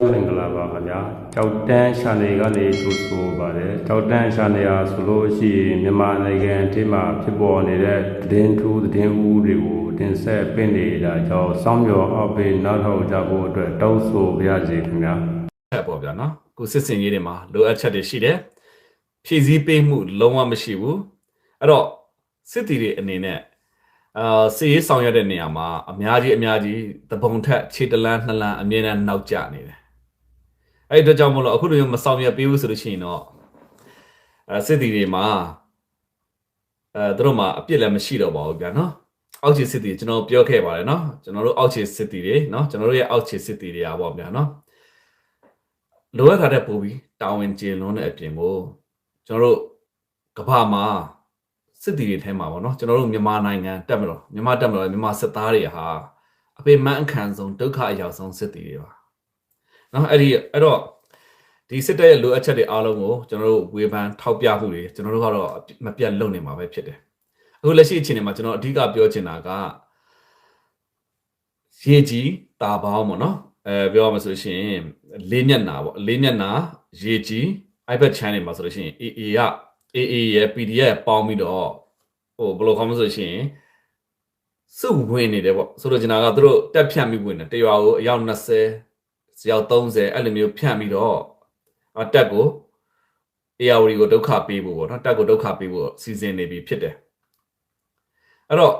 မင်္ဂလာပါခင်ဗျာကြောက်တန်းရှာနေကနေထိုးဆိုပါတယ်ကြောက်တန်းရှာနေရဆိုလို့ရှိရင်မြန်မာနိုင်ငံအထိမှာဖြစ်ပေါ်နေတဲ့သတင်းထူးသတင်းဦးတွေကိုတင်ဆက်ပင့်နေတာကြောင့်စောင်းမျောအောက်ပေးနောက်ထောက်ကြဖို့အတွက်တောင်းဆိုပါရစေခင်ဗျာထက်ပေါ့ဗျာနော်ကိုစစ်စင်ရေးတွေမှာလိုအပ်ချက်တွေရှိတယ်ဖြည့်ဆည်းပေးမှုလုံးဝမရှိဘူးအဲ့တော့စစ်တီတွေအနေနဲ့အာစီရေးဆောင်ရွက်တဲ့နေရာမှာအများကြီးအများကြီးတပုံထက်ခြေတလန်းနှစ်လန်းအမြဲတမ်းနောက်ကျနေတယ် အဲ့ဒီအတွက်ကြောင့်မလို့အခုလိုမျိုးမဆောင်ရွက်ပေးဘူးဆိုလို့ရှိရင်တော့အဲစစ်တီတွေမှာအဲသူတို့မှာအပြစ်လည်းမရှိတော့ပါဘူးဗျာနော်အောက်ခြေစစ်တီကျွန်တော်ပြောခဲ့ပါတယ်နော်ကျွန်တော်တို့အောက်ခြေစစ်တီတွေနော်ကျွန်တော်တို့ရဲ့အောက်ခြေစစ်တီတွေကပေါ့ဗျာနော်လိုအပ်တာတဲ့ပို့ပြီးတာဝန်ကျင်လွန်းတဲ့အပြင်ကိုကျွန်တော်တို့ကမ္ဘာမှာစစ်တီတွေထဲမှာပေါ့နော်ကျွန်တော်တို့မြန်မာနိုင်ငံတက်မလို့မြန်မာတက်မလို့မြန်မာစစ်သားတွေဟာအပေမန်းအခန့်ဆုံးဒုက္ခအရောက်ဆုံးစစ်တီတွေပါ နော်အဲ့ဒီအဲ့တော့ဒီစစ်တပ်ရဲ့လိုအပ်ချက်တွေအားလုံးကိုကျွန်တော်တို့ဝေဖန်ထောက်ပြမှုတွေကျွန်တော်တို့ကတော့မပြတ်လုပ်နေမှာပဲဖြစ်တယ်အခုလက်ရှိအခြေအနေမှာကျွန်တော်အဓိကပြောချင်တာကရေကြီးတာပေါင်းပေါ့နော်အဲပြောရမှာဆိုရှင်လေးမျက်နာပေါ့လေးမျက်နာရေကြီး iPad channel မှာဆိုလို့ရှိရင် AA က AA ရဲ့ PDF ပေါင်းပြီးတော့ဟိုဘယ်လိုခေါ်မလဲဆိုရှင်စုဝင်နေတယ်ပေါ့ဆိုလိုချင်တာကသူတို့တက်ဖြန့်ပြီးဝင်တယ်တရွာကိုအယောက်20 ယောက်30အဲ့လိုမျိုးဖြန့်ပြီးတော့အတက်ကို AR ကိုဒုက္ခပေးဖို့ပေါ့နော်တက်ကိုဒုက္ခပေးဖို့စီစဉ်နေပြီဖြစ်တယ်အဲ့တော့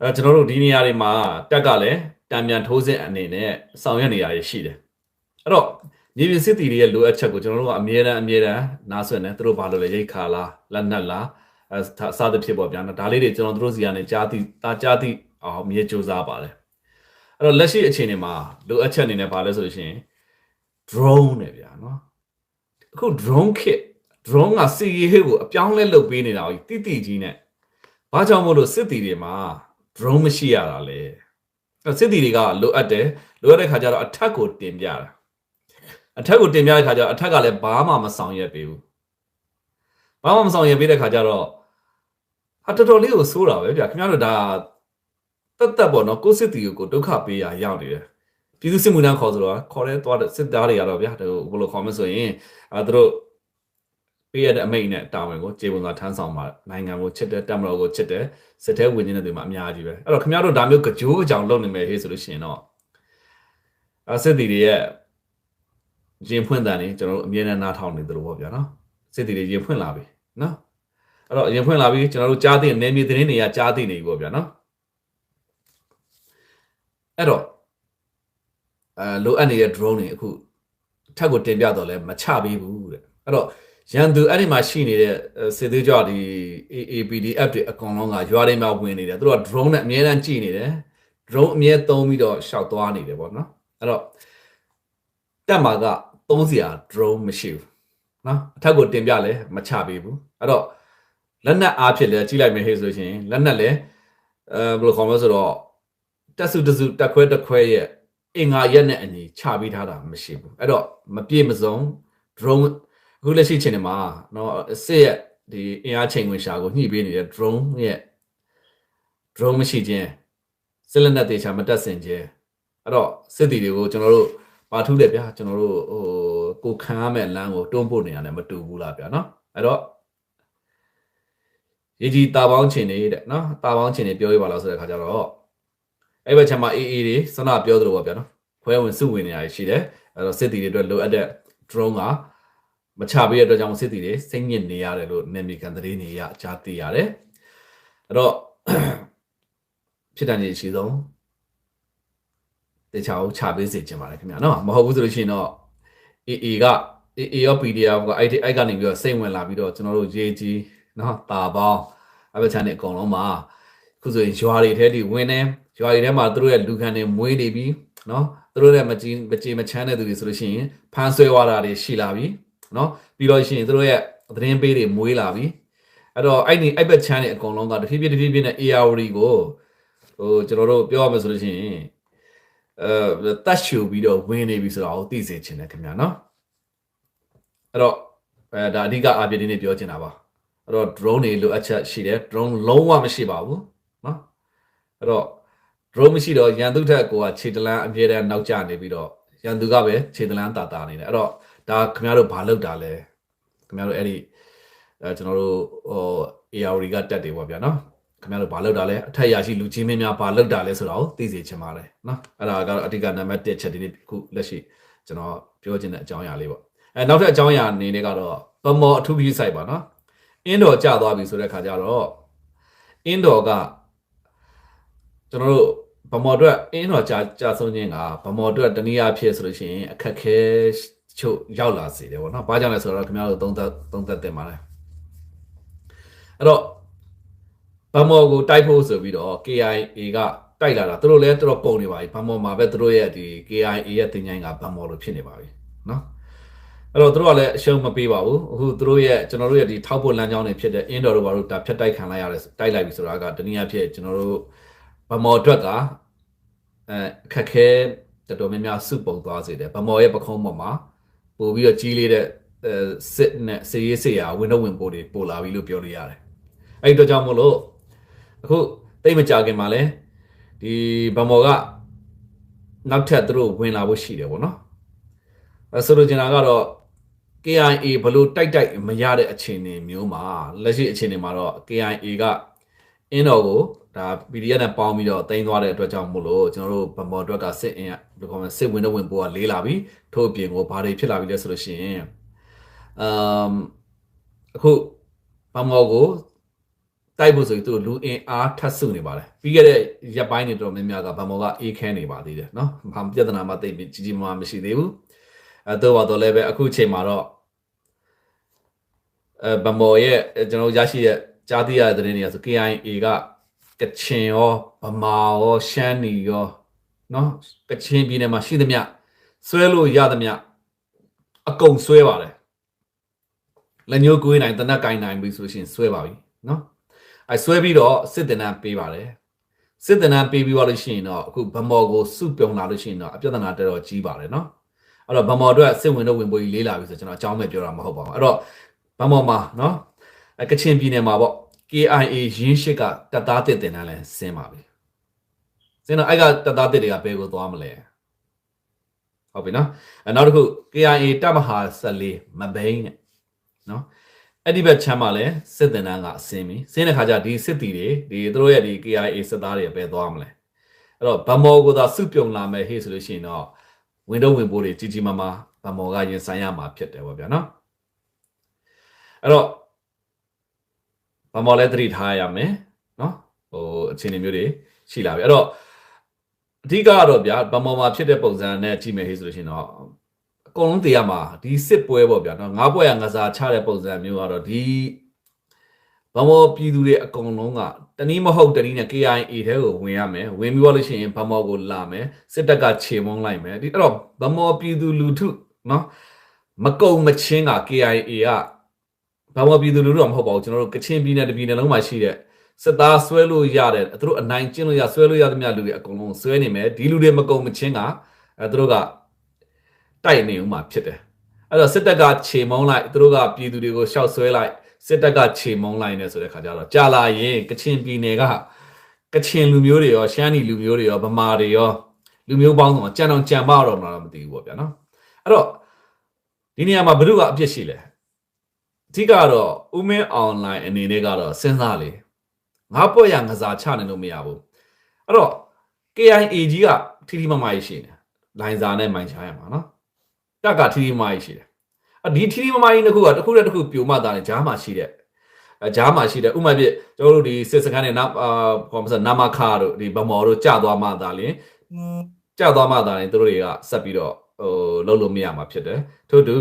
အဲကျွန်တော်တို့ဒီနေရာတွေမှာတက်ကလည်းတံမြန်ထိုးစစ်အနေနဲ့ဆောင်ရွက်နေရရှိတယ်အဲ့တော့မြေပြင်စစ်တီတွေရဲ့လိုအပ်ချက်ကိုကျွန်တော်တို့ကအမြဲတမ်းအမြဲတမ်းနားဆွင့်တယ်သူတို့ဘာလို့လဲရိတ်ခါလားလက်နက်လားအဲအစသဖြင့်ပေါ့ဗျာနော်ဒါလေးတွေကျွန်တော်တို့စီကနေကြားသိတာကြားသိအောင်မြေစူးစားပါတယ် အဲ့တော့လက်ရှိအခြေအနေမှာလိုအပ်ချက်အနေနဲ့ဘာလဲဆိုလို့ရှိရင် drone နဲ့ဗျာနော်အခု drone kit drone ကစီရီဟေးကိုအပြောင်းလဲလုပ်ပေးနေတာကိုတိတိကြီးနဲ့ဘာကြောင့်မို့လို့စစ်တီတွေမှာ drone မရှိရတာလဲအဲ့စစ်တီတွေကလိုအပ်တယ်လိုအပ်တဲ့ခါကျတော့အထက်ကိုတင်ပြတာအထက်ကိုတင်ပြတဲ့ခါကျတော့အထက်ကလည်းဘာမှမဆောင်ရွက်ပေးဘူးဘာမှမဆောင်ရွက်ပေးတဲ့ခါကျတော့ဟာတော်တော်လေးကိုစိုးတာပဲဗျခင်ဗျားတို့ဒါ တက်တက်ပေါ့နော်ကိုစစ်တီကိုဒုက္ခပေးရရောက်နေတယ်ပြည်သူစစ်မှုထမ်းခေါ်ဆိုတော့ခေါ်တဲ့သွားတဲ့စစ်သားတွေကတော့ဗျာဟိုဘယ်လိုခေါ်မလဲဆိုရင်အဲသူတို့ပေးရတဲ့အမိန့်နဲ့တာဝန်ကိုကျေပွန်စွာထမ်းဆောင်ပါနိုင်ငံကိုချစ်တဲ့တပ်မတော်ကိုချစ်တဲ့စစ်သေးဝင်နေတဲ့တွေမှာအများကြီးပဲအဲ့တော့ခင်ဗျားတို့ဒါမျိုးကြိုးအကြောင်လုပ်နေမယ်ဟေးဆိုလို့ရှိရင်တော့အစစ်တီတွေရဲ့ရင်ဖွင့်တန်နေကျွန်တော်တို့အမြဲတမ်းနားထောင်နေတယ်လို့ပေါ့ဗျာနော်စစ်တီတွေရင်ဖွင့်လာပြီနော်အဲ့တော့ရင်ဖွင့်လာပြီကျွန်တော်တို့ကြားသိနေမြေသတင်းတွေကကြားသိနေပြီပေါ့ဗျာနော် အဲ့တော့အဲလိုအပ်နေတဲ့ drone တွေအခုထက်ကိုတင်ပြတော့လဲမချပေးဘူးတဲ့အဲ့တော့ရန်သူအဲ့ဒီမှာရှိနေတဲ့စစ်သေးကြဒီ AAPDF တွေအကောင်လုံးကရွာတွေမှာဝင်နေတယ်သူတို့က drone နဲ့အမြဲတမ်းကြည့်နေတယ် drone အမြဲသုံးပြီးတော့ရှောက်သွားနေတယ်ပေါ့နော်အဲ့တော့တက်မှာကသုံးစရာ drone မရှိဘူးနော်အထက်ကိုတင်ပြလဲမချပေးဘူးအဲ့တော့လက်နက်အားဖြစ်လဲကြည့်လိုက်မယ်ဟေ့ဆိုရှင်လက်နက်လဲအဲဘယ်လိုခေါ်မလဲဆိုတော့ တက်စုတစုတက်ခွဲတက်ခွဲရဲ့အင်္ဂါရက်နဲ့အညီချပေးထားတာမရှိဘူးအဲ့တော့မပြည့်မစုံ drone အခုလက်ရှိချိန်မှာနော်စစ်ရဲ့ဒီအင်အားချိန်ဝင်ရှာကိုညှိပေးနေတဲ့ drone ရဲ့ drone မရှိခြင်းစစ်လက်နက်တေချာမတက်စင်ခြင်းအဲ့တော့စစ်တီတွေကိုကျွန်တော်တို့ပါထူးတယ်ဗျာကျွန်တော်တို့ဟိုကိုခံရမယ့်လမ်းကိုတွန်းပို့နေရတယ်မတူဘူးလားဗျာနော်အဲ့တော့ရေကြီးတာပေါင်းချင်နေတဲ့နော်တာပေါင်းချင်နေပြောရပါလားဆိုတဲ့ခါကျတော့ အဲ့ဘက်ခြမ်းမှာ AA တွေစနပြောသလိုပါဗျာနော်ခွဲဝင်စုဝင်နေရရှိတယ်အဲ့တော့စစ်တီတွေအတွက်လိုအပ်တဲ့ drone ကမချပေးတဲ့အတွက်ကြောင့်စစ်တီတွေစိတ်ညစ်နေရတယ်လို့နေမီကန်သတင်းတွေရကြားသိရတယ်အဲ့တော့ဖြစ်တဲ့နေရှိဆုံးတခြားကိုချပေးစေချင်ပါတယ်ခင်ဗျာနော်မဟုတ်ဘူးဆိုလို့ရှိရင်တော့ AA က AA ရော PDF ကအဲ့ဒီအဲ့ကနေပြီးတော့စိတ်ဝင်လာပြီးတော့ကျွန်တော်တို့ရေးကြီးနော်တာပေါင်းအပ္ပချန်နေအကုန်လုံးမှာခုဆိုရင်ရွာတွေထဲထိဝင်နေ ရွာတွေထဲမှာသူတို့ရဲ့လူခံတွေမွေးနေပြီနော်သူတို့ရဲ့မကြည်မကြည်မချမ်းတဲ့သူတွေဆိုလို့ရှိရင်ဖမ်းဆွဲသွားတာတွေရှိလာပြီနော်ပြီးတော့ရှိရင်သူတို့ရဲ့သတင်းပေးတွေမွေးလာပြီအဲ့တော့အဲ့ဒီအဲ့ဘက်ချမ်းတွေအကုန်လုံးကတဖြည်းဖြည်းတဖြည်းဖြည်းနဲ့ ARD ကိုဟိုကျွန်တော်တို့ပြောရမယ်ဆိုလို့ရှိရင်အဲတတ်ရှူပြီးတော့ဝင်နေပြီဆိုတာကိုသိစေချင်တယ်ခင်ဗျာနော်အဲ့တော့အဲဒါအဓိကအပြည့်ဒီနေ့ပြောချင်တာပါအဲ့တော့ drone တွေလိုအပ်ချက်ရှိတယ် drone လုံးဝမရှိပါဘူးနော်အဲ့တော့ drone မရှိတော့ရန်သူထက်ကိုကခြေတလန်းအမြဲတမ်းနောက်ကျနေပြီးတော့ရန်သူကပဲခြေတလန်းတာတာနေတယ်အဲ့တော့ဒါခင်ဗျားတို့ဘာလုပ်တာလဲခင်ဗျားတို့အဲ့ဒီအဲကျွန်တော်တို့ဟို AR ကတက်တယ်ပေါ့ဗျာနော်ခင်ဗျားတို့ဘာလုပ်တာလဲအထက်ရရှိလူချင်းမင်းများဘာလုပ်တာလဲဆိုတော့သိစေချင်ပါတယ်နော်အဲ့ဒါကတော့အဓိကနံပါတ်1ချက်ဒီနေ့ခုလက်ရှိကျွန်တော်ပြောချင်တဲ့အကြောင်းအရာလေးပေါ့အဲနောက်ထပ်အကြောင်းအရာအနေနဲ့ကတော့ဗမော်အထူးကြီးဆိုင်ပါနော်အင်းတော်ကြာသွားပြီဆိုတဲ့ခါကျတော့အင်းတော်က ကျွန်တော်တို့ဗမော်အတွက်အင်းတော်ကြာကြာဆုံးခြင်းကဗမော်အတွက်တနည်းအားဖြင့်ဆိုလို့ရှိရင်အခက်ခဲချုပ်ရောက်လာစေတယ်ပေါ့နော်။ဘာကြောင့်လဲဆိုတော့ခင်ဗျားတို့သုံးသက်သုံးသက်တင်ပါတယ်။အဲ့တော့ဗမော်ကိုတိုက်ဖို့ဆိုပြီးတော့ KIA ကတိုက်လာတာသူတို့လည်းတော်တော်ပုံနေပါပြီ။ဗမော်မှာပဲသူတို့ရဲ့ဒီ KIA ရဲ့တင်ញိုင်းကဗမော်လိုဖြစ်နေပါပြီနော်။အဲ့တော့သူတို့ကလည်းအရှုံးမပေးပါဘူး။အခုသူတို့ရဲ့ကျွန်တော်တို့ရဲ့ဒီထောက်ဖို့လမ်းကြောင်းတွေဖြစ်တဲ့အင်းတော်တို့ဘာလို့ဒါဖြတ်တိုက်ခံလိုက်ရတယ်တိုက်လိုက်ပြီဆိုတာကတနည်းအားဖြင့်ကျွန်တော်တို့ ဗမော်အတွက်ကအဲခက်ခဲတော်တော်များများစုပုံသွားစေတယ်ဗမော်ရဲ့ပခုံးပေါ်မှာပို့ပြီးတော့ကြီးလေးတဲ့အဲစစ်နဲ့စေရေးစေရာဝင်းတော့ဝင်ပို့တွေပို့လာပြီလို့ပြောလို့ရတယ်အဲ့ဒီတော့ကြောင့်မို့လို့အခုတိတ်မကြခင်မှာလဲဒီဗမော်ကနောက်ထပ်သူတို့ဝင်လာဖို့ရှိတယ်ပေါ့နော်အဲဆိုလိုချင်တာကတော့ KIA ဘလို့တိုက်တိုက်မရတဲ့အခြေအနေမျိုးမှာလက်ရှိအခြေအနေမှာတော့ KIA က အင်းတော်ကိုဒါ PDF နဲ့ပေါင်းပြီးတော့တင်သွားတဲ့အတွက်ကြောင့်မို့လို့ကျွန်တော်တို့ဗမော်အတွက်ကစစ်အင်ကဘယ်လိုလဲစစ်ဝင်တဲ့ဝင်ပိုးကလေးလာပြီးထို့အပြင်ကိုဘာတွေဖြစ်လာပြီလဲဆိုလို့ရှိရင်အမ်အခုဗမော်ကိုတိုက်ဖို့ဆိုရင်သူလူအင်အားထပ်စုနေပါလေပြီးခဲ့တဲ့ရက်ပိုင်းတွေတော်တော်များများကဗမော်ကအေးခဲနေပါသေးတယ်နော်ဘာပြဿနာမှတိတ်ပြီးကြီးကြီးမားမားမရှိသေးဘူးအဲတော့ပါတော့လည်းပဲအခုချိန်မှာတော့အဲဗမော်ရဲ့ကျွန်တော်ရရှိရဲ့ ကြားသိရတဲ့သတင်းတွေကဆို KIA ကကချင်ရောဗမာရောရှမ်းနီရောเนาะကချင်ပြည်နယ်မှာရှိသမျှဆွဲလို့ရသမျှအကုန်ဆွဲပါတယ်လက်ညှိုးကိုင်းနိုင်တနက်ကင်နိုင်ပြီဆိုရှင်ဆွဲပါပြီเนาะအဲဆွဲပြီးတော့စစ်တင်နန်းပေးပါတယ်စစ်တင်နန်းပေးပြီးသွားလို့ရှိရင်တော့အခုဗမော်ကိုစုပြုံလာလို့ရှိရင်တော့အပြဿနာတော်တော်ကြီးပါတယ်เนาะအဲ့တော့ဗမော်အတွက်စစ်ဝင်တော့ဝင်ပေါ်ကြီးလေးလာပြီဆိုကျွန်တော်အကြောင်းပဲပြောတာမဟုတ်ပါဘူးအဲ့တော့ဗမော်မှာเนาะ ကချင်ပြည်နယ်မှာပေါ့ KIA ရင်းရှိကတပ်သားတစ်တင်တန်းလဲဆင်းပါပြီဆင်းတော့အဲ့ကတပ်သားတစ်တွေကဘယ်ကိုသွားမလဲဟုတ်ပြီနော်အဲနောက်တစ်ခု KIA တပ်မဟာ14မဘိန်းနဲ့နော်အဲ့ဒီဘက်ချမ်းမှာလဲစစ်တင်တန်းကဆင်းပြီဆင်းတဲ့ခါကျဒီစစ်တီတွေဒီသူတို့ရဲ့ဒီ KIA စစ်သားတွေဘယ်သွားမလဲအဲ့တော့ဗမော်ကိုသာစုပြုံလာမယ်ဟေ့ဆိုလို့ရှိရင်တော့ဝင်တော့ဝင်ပိုးတွေကြီးကြီးမားမားဗမော်ကရင်ဆိုင်ရမှာဖြစ်တယ်ဗောဗျာနော်အဲ့တော့ ဗမော်လည်းသတိထားရမယ်နော်ဟိုအခြေအနေမျိုးတွေရှိလာပြီအဲ့တော့အဓိကကတော့ဗျာဗမော်မှာဖြစ်တဲ့ပုံစံနဲ့ကြည့်မယ်ဟေ့ဆိုလို့ရှိရင်တော့အကုန်လုံးသိရမှာဒီစစ်ပွဲပေါ့ဗျာနော်ငါးပွဲရငစားချတဲ့ပုံစံမျိုးကတော့ဒီဗမော်ပြည်သူတွေအကုန်လုံးကတနည်းမဟုတ်တနည်းနဲ့ KIA ထဲကိုဝင်ရမယ်ဝင်ပြီးတော့လို့ရှိရင်ဗမော်ကိုလာမယ်စစ်တပ်ကခြေမုံလိုက်မယ်ဒီအဲ့တော့ဗမော်ပြည်သူလူထုနော်မကုံမချင်းက KIA က ဘာမှပြည်သူလူထုတော့မဟုတ်ပါဘူးကျွန်တော်တို့ကချင်ပြည်နယ်တပြည်နယ်လုံးမှာရှိတဲ့စစ်သားဆွဲလို့ရတယ်သူတို့အနိုင်ကျင့်လို့ရဆွဲလို့ရသမျှလူတွေအကုန်လုံးဆွဲနေမယ်ဒီလူတွေမကုံမချင်းကအဲသူတို့ကတိုက်နေဦးမှာဖြစ်တယ်အဲ့တော့စစ်တပ်ကခြေမုံလိုက်သူတို့ကပြည်သူတွေကိုရှောက်ဆွဲလိုက်စစ်တပ်ကခြေမုံလိုက်နေဆိုတဲ့ခါကျတော့ကြာလာရင်ကချင်ပြည်နယ်ကကချင်လူမျိုးတွေရောရှမ်းနီလူမျိုးတွေရောဗမာတွေရောလူမျိုးပေါင်းစုံကြံအောင်ကြံပါတော့မလားမသိဘူးပေါ့ဗျာနော်အဲ့တော့ဒီနေရာမှာဘုရုကအပြစ်ရှိလဲ အဓိကတော့ဥမင်းအွန်လိုင်းအနေနဲ့ကတော့စဉ်းစားလေငါပွက်ရငစားချနေလို့မရဘူးအဲ့တော့ KIA ကြီးကထီထီမမကြီးရှိနေလိုင်စာနဲ့မိုင်ချရမှာနော်တက်ကထီထီမမကြီးရှိတယ်အဒီထီထီမမကြီးတစ်ခုကတစ်ခုနဲ့တစ်ခုပြိုမှတာနေဂျားမှာရှိတဲ့အဲဂျားမှာရှိတဲ့ဥမာပြကျွန်တော်တို့ဒီစစ်စခန်းနဲ့နာအာဘာမစနာမခါတို့ဒီဗမော်တို့ကြာသွားမှသာလင်ကြာသွားမှသာလင်တို့တွေကဆက်ပြီးတော့ဟိုလုံးလို့မရမှာဖြစ်တယ်ထို့တူ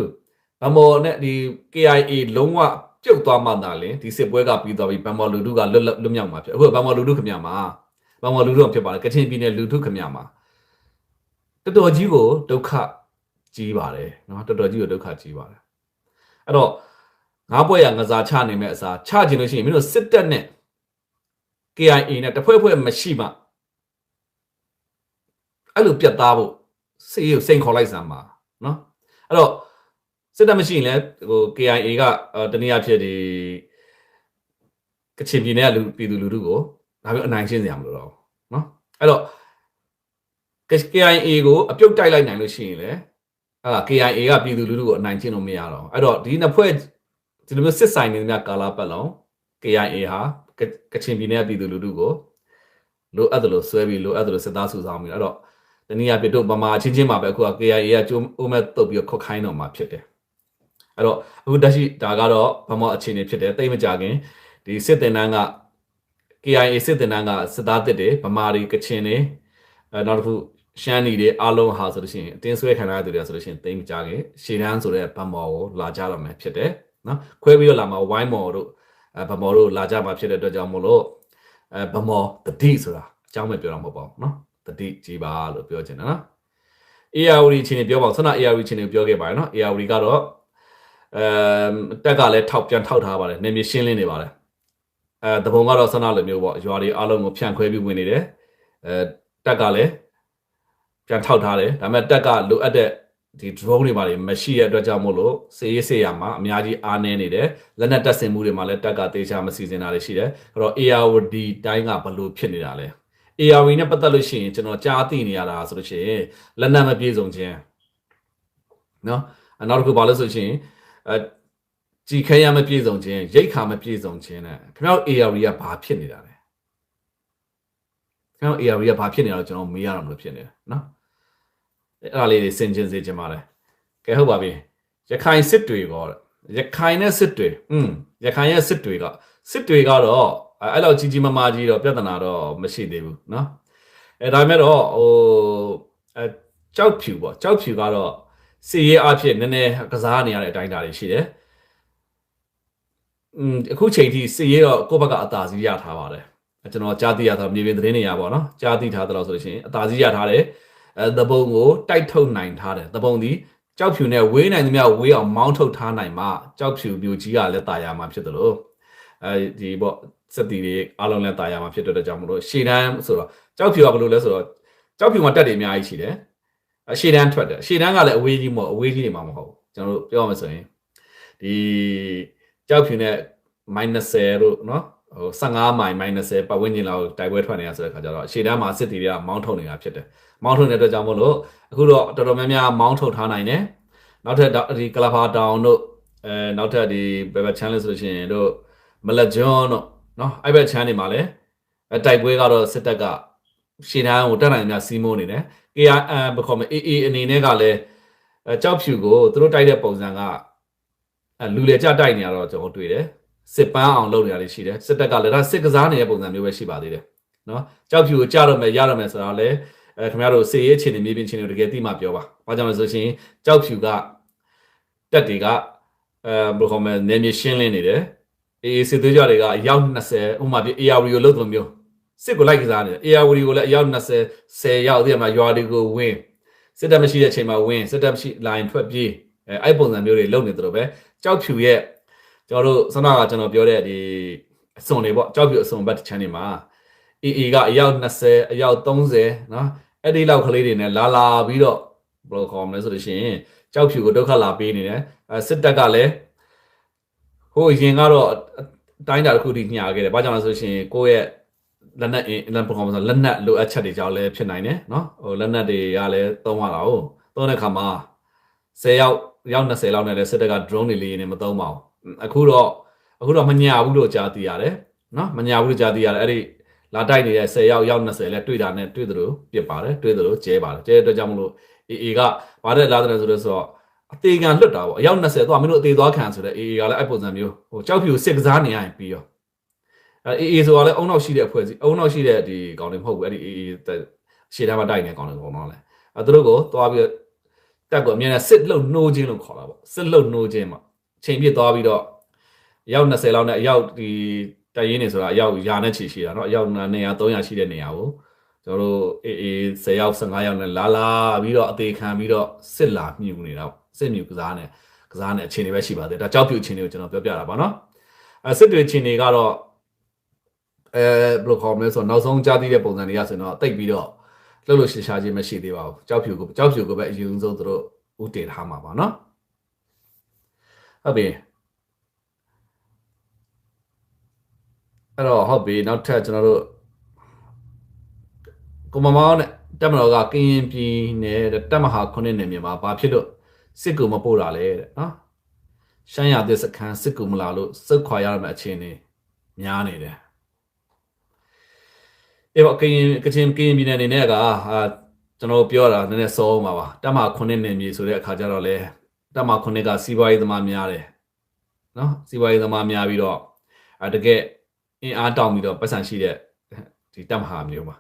ဗမော်နဲ့ဒီ KIA လုံးဝပြုတ်သွားမှသာလင်ဒီစစ်ပွဲကပြီးသွားပြီးဗမော်လူထုကလွတ်လွတ်မြောက်မှာဖြစ်အခုဗမော်လူထုခမမှာဗမော်လူထုဖြစ်ပါတယ်ကချင်ပြည်နယ်လူထုခမမှာတော်တော်ကြီးကိုဒုက္ခကြီးပါတယ်နော်တော်တော်ကြီးကိုဒုက္ခကြီးပါတယ်အဲ့တော့ငါးပွဲရငစားချနိုင်မဲ့အစားချခြင်းလို့ရှိရင်မင်းတို့စစ်တပ်နဲ့ KIA နဲ့တဖွဲ့ဖွဲ့မရှိမှအဲ့လိုပြတ်သားဖို့စေးကိုစိန်ခေါ်လိုက်စမ်းပါနော်အဲ့တော့ စစ်တပ်မရှိရင်လည်းဟို KIA ကတနည်းအားဖြင့်ဒီကချင်ပြည်နယ်ကလူပြည်သူလူထုကိုဒါပြီးအနိုင်ရှင်းစရာမလိုတော့ဘူးနော်အဲ့တော့ KIA ကိုအပြုတ်တိုက်လိုက်နိုင်လို့ရှိရင်လေအဲ့ဒါ KIA ကပြည်သူလူထုကိုအနိုင်ကျင့်လို့မရတော့ဘူးအဲ့တော့ဒီနှစ်ဖွဲ့ဒီလိုမျိုးစစ်ဆိုင်နေတဲ့များကာလာပတ်လုံး KIA ဟာကကချင်ပြည်နယ်ကပြည်သူလူထုကိုလိုအပ်တယ်လို့ဆွဲပြီးလိုအပ်တယ်လို့စစ်သားစုဆောင်ပြီးအဲ့တော့တနည်းအားဖြင့်တို့ဗမာချင်းချင်းမှာပဲအခုက KIA ကကျိုးအိုးမဲ့တုတ်ပြီးတော့ခွတ်ခိုင်းတော့မှာဖြစ်တယ် အဲ့တော့အခုတက်ရှိဒါကတော့ဗမာအခြေအနေဖြစ်တယ်တိတ်မကြခင်ဒီစစ်တင်တန်းက KIA စစ်တင်တန်းကစစ်သားတစ်တွေဗမာတွေကချင်တွေအဲနောက်တစ်ခုရှမ်းနီတွေအားလုံးဟာဆိုလို့ရှိရင်အတင်းဆွဲခံရတဲ့သူတွေဆိုလို့ရှိရင်တိတ်မကြခင်ရှေတန်းဆိုတဲ့ဗမော်ကိုလာကြတော့မယ်ဖြစ်တယ်နော်ခွဲပြီးတော့လာမှာဝိုင်းမော်တို့အဲဗမော်တို့လာကြမှာဖြစ်တဲ့အတွက်ကြောင့်မို့လို့အဲဗမော်တတိဆိုတာအကြောင်းပဲပြောတာမဟုတ်ပါဘူးနော်တတိကြီးပါလို့ပြောချင်တယ်နော် ARD ချင်းပြောပါဦးဆန္ဒ ARD ချင်းပြောခဲ့ပါတယ်နော် ARD ကတော့ အဲတက်ကလည်းထောက်ပြန်ထောက်ထားပါတယ်နေမြေရှင်းလင်းနေပါတယ်အဲတပုံကတော့ဆန္ဒလိုမျိုးပေါ့ရွာတွေအားလုံးကိုဖြန့်ခွဲပြီးဝင်နေတယ်အဲတက်ကလည်းပြန်ထောက်ထားတယ်ဒါပေမဲ့တက်ကလိုအပ်တဲ့ဒီ drone တွေပါတွေမရှိတဲ့အတွက်ကြောင့်မို့လို့စေးရေးစေးရမှာအများကြီးအားနည်းနေတယ်လက်နက်တပ်ဆင်မှုတွေမှာလည်းတက်ကတေချာမစီစဉ်တာတွေရှိတယ်အဲ့တော့ ARD တိုင်းကဘလို့ဖြစ်နေတာလဲ ARD နဲ့ပတ်သက်လို့ရှိရင်ကျွန်တော်ကြားသိနေရတာဆိုလို့ရှိရင်လက်နက်မပြေဆုံးခြင်းနော်နောက်တစ်ခုဘာလို့ဆိုရှင် အဲကြည်ခဲရမပြေဆုံးခြင်းရိတ်ခါမပြေဆုံးခြင်းနဲ့ခင်ဗျား ARD ကဘာဖြစ်နေတာလဲခင်ဗျား ARD ကဘာဖြစ်နေတာလဲကျွန်တော်မေးရအောင်လို့ဖြစ်နေတယ်နော်အဲ့ဒါလေးတွေစင်ကျင်စေချင်ပါတယ်ကဲဟုတ်ပါပြီရခိုင်စစ်တွေကောရခိုင်နဲ့စစ်တွေอืมရခိုင်ရဲ့စစ်တွေကစစ်တွေကတော့အဲ့လောက်ကြီးကြီးမားမားကြီးတော့ပြဿနာတော့မရှိသေးဘူးเนาะအဲဒါမဲ့တော့ဟိုအဲကြောက်ဖြူပေါ့ကြောက်ဖြူကတော့ စီရေးအဖြစ်နည်းနည်းကစားနေရတဲ့အတိုင်းအတာတွေရှိတယ်อืมအခုချိန်ထိစီရေးတော့ကိုယ့်ဘက်ကအသာစီးရထားပါတယ်ကျွန်တော်ကြားသိရတာမြေပြင်သတင်းတွေရပါတော့ကြားသိထားတော့ဆိုလို့ရှိရင်အသာစီးရထားတယ်အဲသဘုံကိုတိုက်ထုတ်နိုင်ထားတယ်သဘုံဒီကြောက်ဖြူနဲ့ဝေးနိုင်သမျှဝေးအောင်မောင်းထုတ်ထားနိုင်မှကြောက်ဖြူမျိုးကြီးကလည်းတာယာမှာဖြစ်တယ်လို့အဲဒီပေါ့စက်တီတွေအားလုံးလည်းတာယာမှာဖြစ်တဲ့အတွက်ကြောင့်မလို့ရှေ့တန်းဆိုတော့ကြောက်ဖြူကဘယ်လိုလဲဆိုတော့ကြောက်ဖြူမှာတက်တွေအများကြီးရှိတယ် အရှေ့တန်းထွက်တယ်အရှေ့တန်းကလည်းအဝေးကြီးမဟုတ်အဝေးကြီးနေမှာမဟုတ်ကျွန်တော်တို့ပြောမှဆိုရင်ဒီကြောက်ဖြူနဲ့ -30 တို့နော်ဟို15မိုင် -30 ပတ်ဝန်းကျင်လောက်တိုက်ပွဲထွက်နေရဆိုတဲ့ခါကျတော့အရှေ့တန်းမှာစစ်တီတွေကမောင်းထုတ်နေတာဖြစ်တယ်မောင်းထုတ်နေတဲ့အတွက်ကြောင့်မို့လို့အခုတော့တော်တော်များများမောင်းထုတ်ထားနိုင်တယ်နောက်ထပ်ဒီကလဖာတောင်တို့အဲနောက်ထပ်ဒီဘေဘချန်လဲဆိုလို့ရှိရင်တို့မလဂျွန်တို့နော်အဲ့ဘက်ချန်နေမှာလဲတိုက်ပွဲကတော့စစ်တပ်က ရှေ့တန်းကိုတက်နိုင်များစီးမိုးနေတယ် KRM ဘယ်ခေါ်မလဲ AA အနေနဲ့ကလည်းကြောက်ဖြူကိုသူတို့တိုက်တဲ့ပုံစံကလူလေကြတိုက်နေရတော့ကျွန်တော်တွေ့တယ်စစ်ပန်းအောင်လုပ်နေရတယ်ရှိတယ်စစ်တပ်ကလည်းဒါစစ်ကစားနေတဲ့ပုံစံမျိုးပဲရှိပါသေးတယ်နော်ကြောက်ဖြူကိုကြတော့မယ်ရတော့မယ်ဆိုတော့လည်းအဲခင်ဗျားတို့စေရေးအခြေအနေမြေပြင်အခြေအနေတကယ်သိမှပြောပါ။ဘာကြောင့်လဲဆိုရှင်ကြောက်ဖြူကတက်တွေကအဲဘယ်လိုခေါ်မလဲနေမြေရှင်းလင်းနေတယ်။အေးစစ်သွေးကြတွေကအယောက်20ဥပမာပြ AR ကိုလို့တို့မျိုး စစ်ကိုလိုက်ကစားနေတယ် AR ကိုလည်းအယောက်20 10ရောက်တည်းမှာရွာတွေကိုဝင်စစ်တပ်မရှိတဲ့အချိန်မှာဝင်စစ်တပ်မရှိလိုင်းထွက်ပြေးအဲအဲ့ပုံစံမျိုးတွေလုပ်နေတယ်လို့ပဲကြောက်ဖြူရဲ့ကျွန်တော်တို့စနာကကျွန်တော်ပြောတဲ့ဒီအစွန်တွေပေါ့ကြောက်ဖြူအစွန်ဘတ်ချမ်းတွေမှာ AA ကအယောက်20အယောက်30နော်အဲ့ဒီလောက်ကလေးတွေနဲ့လာလာပြီးတော့ဘယ်လိုခေါ်မလဲဆိုလို့ရှိရင်ကြောက်ဖြူကိုဒုက္ခလာပေးနေတယ်အဲစစ်တပ်ကလည်းဟိုရင်ကတော့တိုင်းတာတစ်ခုထိညှာခဲ့တယ်ဘာကြောင့်လဲဆိုရှင်ကိုယ့်ရဲ့ လက်နက်အင်းလက်ပေါ်မှာဆိုလက်နက်လိုအပ်ချက်တွေကြောင့်လည်းဖြစ်နိုင်တယ်နော်ဟိုလက်နက်တွေကလည်းသုံးရတာဟုတ်သုံးတဲ့ခါမှာ10ယောက်ရောက်20လောက်နဲ့လည်းစစ်တပ်က drone တွေလေးနေမသုံးပါဘူးအခုတော့အခုတော့မညာဘူးလို့ကြားသိရတယ်နော်မညာဘူးလို့ကြားသိရတယ်အဲ့ဒီလာတိုက်နေတဲ့10ယောက်ရောက်20လဲတွေ့တာနဲ့တွေ့သလိုပြစ်ပါတယ်တွေ့သလိုကျဲပါတယ်ကျဲတဲ့အတွက်ကြောင့်မလို့အေအေကဘာတဲ့လာတဲ့ဆိုတော့ဆိုတော့အသေးခံလွတ်တာပေါ့အယောက်20တော့မင်းတို့အသေးသွားခံဆိုတဲ့အေအေကလည်းအဲ့ပုံစံမျိုးဟိုကြောက်ဖြူစစ်ကစားနေရရင်ပြီးရော အဲအေအေဆိုတာလည်းအုံနောက်ရှိတဲ့အဖွဲ့စီအုံနောက်ရှိတဲ့ဒီကောင်တွေမဟုတ်ဘူးအဲ့ဒီအေအေရှေ့တန်းမှာတိုက်နေကောင်တွေကောင်တော့လဲအဲသူတို့ကိုသွားပြီးတက်ကိုအမြဲတမ်းစစ်လုံနှိုးခြင်းလို့ခေါ်တာပေါ့စစ်လုံနှိုးခြင်းပေါ့ချိန်ပြစ်သွားပြီးတော့ရောက်20လောက်နဲ့အရောက်ဒီတရင်နေဆိုတာအရောက်ရာနဲ့ချီရှိတာเนาะအရောက်200 300ရှိတဲ့နေရာကိုကျွန်တော်တို့အေးအေး10ယောက်15ယောက်နဲ့လာလာပြီးတော့အသေးခံပြီးတော့စစ်လာမြူနေတာစစ်မြူကစားနေကစားနေအခြေအနေပဲရှိပါသေးတယ်ဒါကြောက်ပြူအခြေအနေကိုကျွန်တော်ပြောပြတာပါเนาะအဲစစ်တွေအခြေအနေကတော့ အဲဘယ်လိုခေါ်မလဲဆိုတော့နောက်ဆုံးကြားသိတဲ့ပုံစံတွေကဆိုတော့တိတ်ပြီးတော့လှုပ်လှုပ်ရှားရှားခြင်းမရှိသေးပါဘူးကြောက်ဖြူကိုကြောက်ဖြူကိုပဲအရင်ဆုံးသူတို့ဥတည်ထားမှာပါနော်ဟုတ်ပြီအဲ့တော့ဟုတ်ပြီနောက်ထပ်ကျွန်တော်တို့ကိုမမောင်းနဲ့တက်မတော်ကကင်းပြည်နယ်တက်မဟာခုနှစ်နယ်မြေမှာဘာဖြစ်လို့စစ်ကူမပို့တာလဲတဲ့နော်ရှမ်းရသစ်စခန်းစစ်ကူမလာလို့စစ်ခွာရမယ့်အခြေအနေများနေတယ် အေးပေါ့ကရင်ကချင်ကရင်ပြည်နယ်အနေနဲ့ကအာကျွန်တော်ပြောတာနည်းနည်းစောအောင်ပါပါတမ9နှစ်မြေဆိုတဲ့အခါကျတော့လေတမ9ကစီးပွားရေးသမားများတယ်နော်စီးပွားရေးသမားများပြီးတော့အဲတကယ်အင်အားတောင်းပြီးတော့ပတ်စံရှိတဲ့ဒီတမဟာမျိုးပါ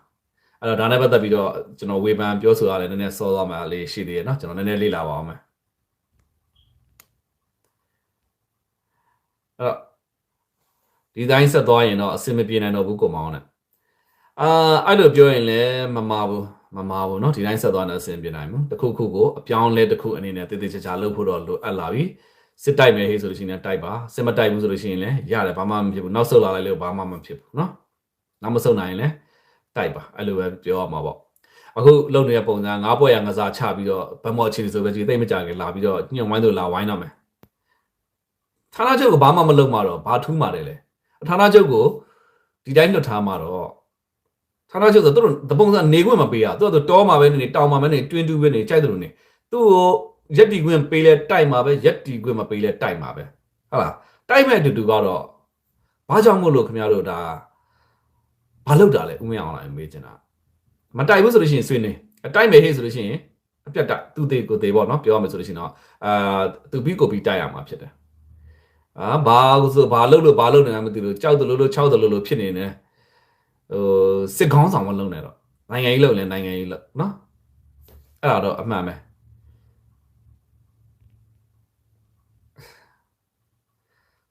အဲ့တော့ဒါနဲ့ပတ်သက်ပြီးတော့ကျွန်တော်ဝေဖန်ပြောဆိုရတယ်နည်းနည်းစောသွားမှလေးရှိသေးတယ်နော်ကျွန်တော်နည်းနည်းလေ့လာပါအောင်မယ်အဲ့တော့ဒီတိုင်းဆက်သွားရင်တော့အဆင်မပြေနိုင်တော့ဘူးကိုမောင်းနဲ့ အာအဲ့လိုပြောရင်လည်းမမာဘူးမမာဘူးเนาะဒီတိုင်းဆက်သွားရင်အဆင်ပြေနိုင်ဘူးတစ်ခုခုကိုအပြောင်းလဲတစ်ခုအနေနဲ့တည်တည်ချာချာလုပ်ဖို့တော့လိုအပ်လာပြီစစ်တိုက်မယ်ဟေးဆိုလို့ရှိရင်လည်းတိုက်ပါစစ်မတိုက်ဘူးဆိုလို့ရှိရင်လည်းရတယ်ဘာမှမဖြစ်ဘူးနောက်ဆုတ်လာလိုက်လို့ဘာမှမဖြစ်ဘူးเนาะနောက်မဆုတ်နိုင်ရင်လည်း တိုက်ပါအဲ့လိုပဲပြောရမှာပေါ့အခုလုံနေတဲ့ပုံစံငါးပွဲရငစားချပြီးတော့ဗမော်ချီဆိုပဲဒီသိမ့်မကြခင်လာပြီးတော့ညှို့ဝိုင်းတို့လာဝိုင်းတော့မယ်ဌာနချုပ်ကဘာမှမလုပ်မှာတော့ဘာထူးမှာလဲလေဌာနချုပ်ကိုဒီတိုင်းလွတ်ထားမှာတော့ ဌာနချုပ်ဆိုသူတို့တပုံစံနေခွင့်မပေးရသူကသူတောမှာပဲနေတောင်မှာပဲနေတွင်းတူးပဲနေကြိုက်တယ်လို့နေသူ့ကိုရက်တီခွင့်ပေးလဲတိုက်မှာပဲရက်တီခွင့်မပေးလဲတိုက်မှာပဲဟုတ်လားတိုက်မဲ့အတူတူကတော့ဘာကြောင့်မို့လို့ခင်ဗျားတို့ဒါဘာလုပ်တာလဲဦးမင်းအောင်လာမေးချင်တာမတိုက်ဘူးဆိုလို့ရှိရင်ဆွေးနေအတိုက်မယ်ဟေ့ဆိုလို့ရှိရင်အပြတ်တိုက်သူသေးကိုသေးပေါ့နော်ပြောရမယ်ဆိုလို့ရှိရင်တော့အာသူပြီးကိုပြီးတိုက်ရမှာဖြစ်တယ်အာဘာဆိုဘာလုပ်လို့ဘာလုပ်နေလဲမသိလို့ကြောက်တယ်လို့လို့ချောက်တယ်လို့လို့ဖြစ်နေတယ် ဟိုစစ်ကောင်းဆောင်မလုပ်နဲ့တော့နိုင်ငံရေးလုပ်လဲနိုင်ငံရေးလုပ်နော်အဲ့ဒါတော့အမှန်ပဲ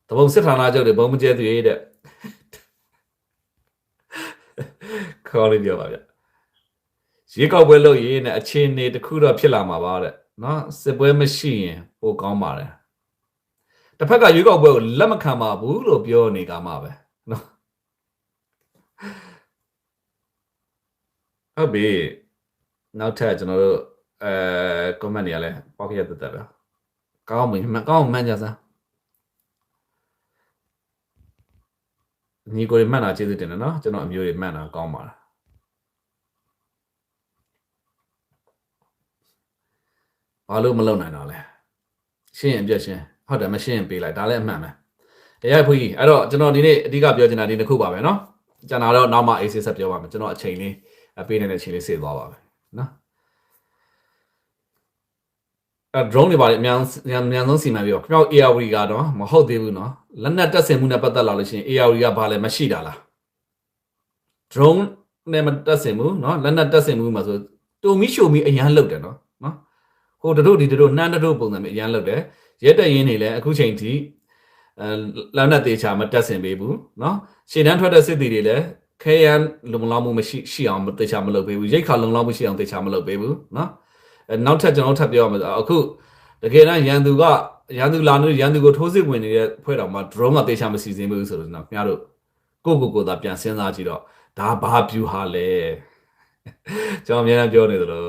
တဘုံစစ်ဌာနချုပ်တွေဘုံမကျဲသူရေးတဲ့ခေါ်လေးပြောပါဗျရေကောက်ပွဲလုပ်ရေးနဲ့အခြေအနေတစ်ခုတော့ဖြစ်လာမှာပါတဲ့နော်စစ်ပွဲမရှိရင်ပိုကောင်းပါတယ်တစ်ဖက်ကရေကောက်ပွဲကိုလက်မခံပါဘူးလို့ပြောနေကြမှာပဲနော် ဟုတ်ပြီနောက်ထပ်ကျွန်တော်တို့အဲ comment တွေကလည်းပေါက်ပြတက်တက်ပဲကောင်းပြီကောင်းမှန်ကြစမ်းညီကိုတွေမှတ်တာကျေးဇူးတင်တယ်နော်ကျွန်တော်အမျိုးတွေမှတ်တာကောင်းပါလားဘာလို့မလုပ်နိုင်တော့လဲရှင်းရင်ပြည့်ရှင်းဟုတ်တယ်မရှင်းရင်ပေးလိုက်ဒါလည်းအမှန်ပဲတရားဖွကြီးအဲ့တော့ကျွန်တော်ဒီနေ့အဓိကပြောချင်တာဒီတစ်ခုပါပဲနော်ကျန်တာတော့နောက်မှ AC ဆက်ပြောပါမယ်ကျွန်တော်အချိန်လေး ပေးနိုင်တဲ့အချိန်လေးစေသွားပါမယ်နော်အဲ drone တွေပါလေအများအများဆုံးစီမံပြီးတော့ခင်ဗျား ARV ကတော့မဟုတ်သေးဘူးနော်လက်နက်တက်ဆင်မှုနဲ့ပတ်သက်လာလို့ရှိရင် ARV ကဘာလဲမရှိတာလား drone နဲ့မတက်ဆင်ဘူးနော်လက်နက်တက်ဆင်မှုမှာဆိုတုံမီရှိုမီအရန်လောက်တယ်နော်နော်ဟိုတို့ဒီတို့နှမ်းတို့ပုံစံမျိုးအရန်လောက်တယ်ရဲတရင်တွေလည်းအခုချိန်ထိအဲလက်နက်သေးချာမတက်ဆင်ပေးဘူးနော်ရှေ့တန်းထွက်တဲ့စစ်တီတွေလည်း ခဲရန်လုံလောက်မှုမရှိရှိအောင်တေချာမလုပ်ပေးဘူးရိတ်ခါလုံလောက်မှုရှိအောင်တေချာမလုပ်ပေးဘူးเนาะအဲနောက်ထပ်ကျွန်တော်ထပ်ပြောရမှာအခုတကယ်တမ်းရန်သူကရန်သူလာနေရန်သူကိုထိုးစစ်ဝင်နေတဲ့ဖွဲ့တော်မှာ drone ကတေချာမစီစဉ်ဘူးဆိုတော့ကျွန်တော်ခင်ဗျားတို့ကိုကိုကိုသာပြန်စဉ်းစားကြည့်တော့ဒါဘာ view ဟာလဲကျွန်တော်အများအားပြောနေသလို